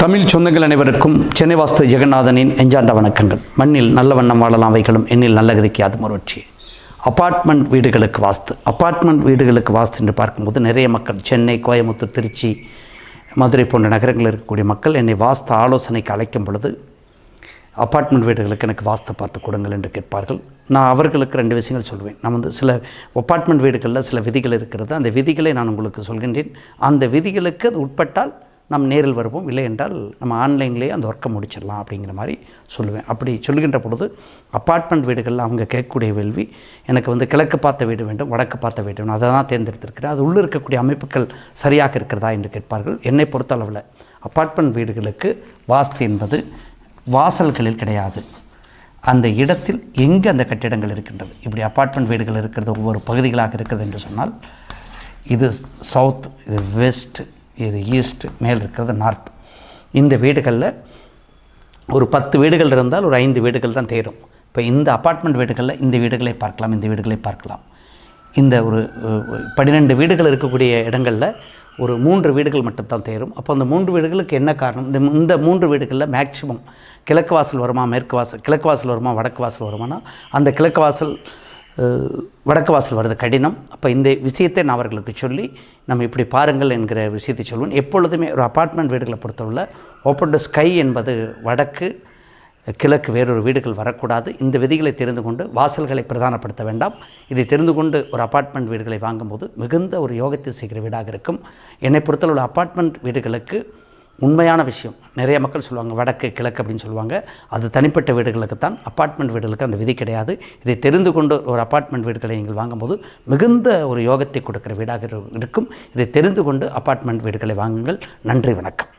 தமிழ் சொந்தங்கள் அனைவருக்கும் சென்னை வாஸ்து ஜெகநாதனின் எஞ்சாண்ட வணக்கங்கள். மண்ணில் நல்ல வண்ணம் வாழலாம் வைகளும் எண்ணில் நல்ல கதிக்கு அது மறுவட்சி அப்பார்ட்மெண்ட் வீடுகளுக்கு வாஸ்து. அப்பார்ட்மெண்ட் வீடுகளுக்கு வாஸ்து என்று பார்க்கும்போது நிறைய மக்கள் சென்னை கோயம்புத்தூர் திருச்சி மதுரை போன்ற நகரங்களில் இருக்கக்கூடிய மக்கள் என்னை வாஸ்து ஆலோசனைக்கு அழைக்கும் பொழுது அப்பார்ட்மெண்ட் வீடுகளுக்கு எனக்கு வாஸ்து பார்த்து கொடுங்கள் என்று கேட்பார்கள். நான் அவர்களுக்கு ரெண்டு விஷயங்கள் சொல்வேன். நான் வந்து சில அப்பார்ட்மெண்ட் வீடுகளில் சில விதிகள் இருக்கிறது. அந்த விதிகளை நான் உங்களுக்கு சொல்கின்றேன். அந்த விதிகளுக்கு அது உட்பட்டால் நாம் நேரில் வருவோம். இல்லை என்றால் நம்ம ஆன்லைன்லேயே அந்த ஒர்க்கை முடிச்சிடலாம் அப்படிங்கிற மாதிரி சொல்லுவேன். அப்படி சொல்கின்ற பொழுது அப்பார்ட்மெண்ட் வீடுகளில் அவங்க கேட்கக்கூடிய வேள்வி எனக்கு வந்து கிழக்கு பார்த்த வீடு வேண்டும் வடக்கு பார்த்த வீடு வேண்டும் அதை தான் தேர்ந்தெடுத்திருக்கிறேன். அது உள்ளே இருக்கக்கூடிய அமைப்புகள் சரியாக இருக்கிறதா என்று கேட்பார்கள். என்னை பொறுத்தளவில் அப்பார்ட்மெண்ட் வீடுகளுக்கு வாஸ்து என்பது வாசல்களில் கிடையாது. அந்த இடத்தில் எங்கே அந்த கட்டிடங்கள் இருக்கின்றது? இப்படி அப்பார்ட்மெண்ட் வீடுகள் இருக்கிறது ஒவ்வொரு பகுதிகளாக இருக்கிறது என்று சொன்னால் இது சவுத் இது வெஸ்ட் இது ஈஸ்ட் மேல் இருக்கிறது நார்த் இந்த வீடுகளில் ஒரு பத்து வீடுகள் இருந்தால் ஒரு ஐந்து வீடுகள் தான் தேரும். இப்போ இந்த அப்பார்ட்மெண்ட் வீடுகளில் இந்த வீடுகளை பார்க்கலாம் இந்த வீடுகளை பார்க்கலாம். இந்த ஒரு பன்னிரெண்டு வீடுகள் இருக்கக்கூடிய இடங்களில் ஒரு மூன்று வீடுகள் மட்டும்தான் தேரும். அப்போ அந்த மூன்று வீடுகளுக்கு என்ன காரணம்? இந்த இந்த மூன்று வீடுகளில் மேக்சிமம் கிழக்கு வாசல் வருமா மேற்கு வாசல் கிழக்கு வாசல் வருமா வடக்கு வாசல் வருமானா அந்த கிழக்கு வாசல் வடக்கு வாசல் வருது கடினம். அப்போ இந்த விஷயத்தை நான் அவர்களுக்கு சொல்லி நம்ம இப்படி பாருங்கள் என்கிற விஷயத்தை சொல்வோம் எப்பொழுதுமே ஒரு அப்பார்ட்மெண்ட் வீடுகளை பொறுத்தவரை ஓப்பன் டு ஸ்கை என்பது வடக்கு கிழக்கு வேறொரு வீடுகள் வரக்கூடாது. இந்த விதிகளை தெரிந்து கொண்டு வாசல்களை பிரதானப்படுத்த வேண்டாம். இதை தெரிந்து கொண்டு ஒரு அப்பார்ட்மெண்ட் வீடுகளை வாங்கும்போது மிகுந்த ஒரு யோகத்தை செய்கிற வீடாக இருக்கும். என்னை பொறுத்தளவு அப்பார்ட்மெண்ட் வீடுகளுக்கு உண்மையான விஷயம். நிறைய மக்கள் சொல்லுவாங்க வடக்கு கிழக்கு அப்படின்னு சொல்லுவாங்க. அது தனிப்பட்ட வீடுகளுக்கு தான் அப்பார்ட்மெண்ட் வீடுகளுக்கு அந்த விதி கிடையாது. இதை தெரிந்து கொண்டு ஒரு அப்பார்ட்மெண்ட் வீடுகளை நீங்கள் வாங்கும்போது மிகுந்த ஒரு யோகத்தை கொடுக்கிற வீடாக இருக்கும். இதை தெரிந்து கொண்டு அப்பார்ட்மெண்ட் வீடுகளை வாங்குங்கள். நன்றி வணக்கம்.